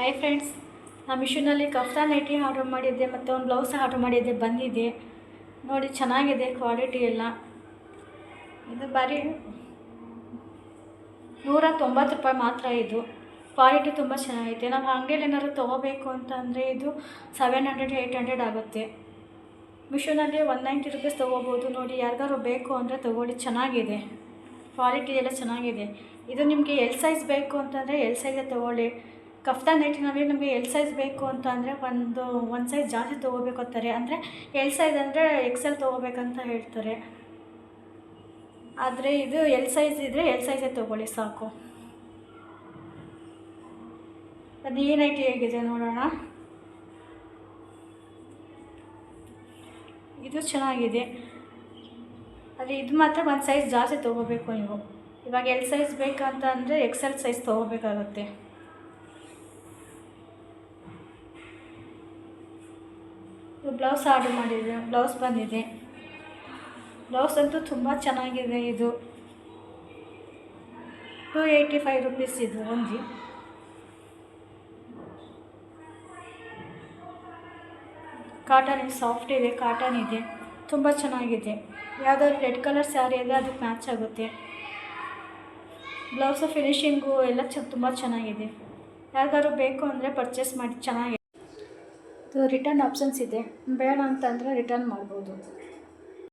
Hi friends ನಾ ಮಿಷಿನಲ್ಲಿ ಕಫ್ತಾ nighty order ಮಾಡಿದ್ದೆ, ಮತ್ತು ಒಂದು ಬ್ಲೌಸ್ ಆರ್ಡರ್ ಮಾಡಿದ್ದೆ, ಬಂದಿದೆ. ನೋಡಿ, ಚೆನ್ನಾಗಿದೆ ಕ್ವಾಲಿಟಿ ಎಲ್ಲ. ಇದು ಬರೀ ನೂರ ತೊಂಬತ್ತು ರೂಪಾಯಿ ಮಾತ್ರ ಇದು. ಕ್ವಾಲಿಟಿ ತುಂಬ ಚೆನ್ನಾಗಿದೆ ನಾವು ಅಂಗಡಿಯಲ್ಲಿ ಏನಾದ್ರು ತೊಗೋಬೇಕು ಅಂತಂದರೆ ಇದು ಸೆವೆನ್ ಹಂಡ್ರೆಡ್ ಏಯ್ಟ್ ಹಂಡ್ರೆಡ್ ಆಗುತ್ತೆ. ಮಿಷೋನಲ್ಲಿ ಒನ್ ನೈಂಟಿ ರುಪೀಸ್ ತೊಗೋಬೋದು. ನೋಡಿ ಯಾರಿಗಾರು ಬೇಕು ಅಂದರೆ ತೊಗೊಳ್ಳಿ. ಚೆನ್ನಾಗಿದೆ. ಕ್ವಾಲಿಟಿ ಎಲ್ಲ ಚೆನ್ನಾಗಿದೆ. ಇದು ನಿಮಗೆ ಎಲ್ ಸೈಜ್ ಬೇಕು ಅಂತಂದರೆ ಎಲ್ ಸೈಜೇ ತೊಗೊಳ್ಳಿ. ಕಫ್ತಾ ನೈಟಿನಲ್ಲಿ ನಮಗೆ ಎಲ್ ಸೈಜ್ ಬೇಕು ಅಂತ ಅಂದರೆ ಒಂದು ಒಂದು ಸೈಜ್ ಜಾಸ್ತಿ ತೊಗೋಬೇಕು ಅಂತಾರೆ ಅಂದರೆ ಎಲ್ ಸೈಜ್ ಅಂದರೆ ಎಕ್ಸೆಲ್ ತೊಗೋಬೇಕಂತ ಹೇಳ್ತಾರೆ. ಆದರೆ ಇದು ಎಲ್ ಸೈಜ್ ಇದ್ದರೆ ಎಲ್ ಸೈಜೇ ತೊಗೊಳ್ಳಿ ಸಾಕು. ಅದು ಏನೈತಿ ಹೇಗಿದೆ ನೋಡೋಣ. ಇದು ಚೆನ್ನಾಗಿದೆ. ಆದರೆ ಇದು ಮಾತ್ರ ಒಂದು ಸೈಜ್ ಜಾಸ್ತಿ ತೊಗೋಬೇಕು ನೀವು. ಇವಾಗ ಎಲ್ ಸೈಜ್ ಬೇಕಂತ ಅಂದರೆ ಎಕ್ಸೆಲ್ ಸೈಜ್ ತೊಗೋಬೇಕಾಗುತ್ತೆ. ಬ್ಲೌಸ್ ಆರ್ಡರ್ ಮಾಡಿದ್ದೆ, ಬ್ಲೌಸ್ ಬಂದಿದೆ. ಬ್ಲೌಸ್ ಅಂತೂ ತುಂಬ ಚೆನ್ನಾಗಿದೆ ಇದು. ಟೂ ಏಯ್ಟಿ ಫೈವ್ ರುಪೀಸ್ ಇದು ಒಂದು ಕಾಟನ್ ಸಾಫ್ಟ್ ಇದೆ ಕಾಟನ್ ಇದೆ. ತುಂಬ ಚೆನ್ನಾಗಿದೆ. ಯಾವುದಾದ್ರು ರೆಡ್ ಕಲರ್ ಸ್ಯಾರಿ ಇದೆ, ಅದಕ್ಕೆ ಮ್ಯಾಚ್ ಆಗುತ್ತೆ. ಬ್ಲೌಸ್ ಫಿನಿಶಿಂಗು ಎಲ್ಲ ಚ ತುಂಬ ಚೆನ್ನಾಗಿದೆ. ಯಾರಿಗಾದ್ರು ಬೇಕು ಅಂದರೆ ಪರ್ಚೇಸ್ ಮಾಡಿ ಚೆನ್ನಾಗಿದೆ ರಿಟರ್ನ್ ಆಪ್ಷನ್ಸ್ ಇದೆ. ಬೇಡ ಅಂತಂದರೆ ರಿಟರ್ನ್ ಮಾಡ್ಬೋದು.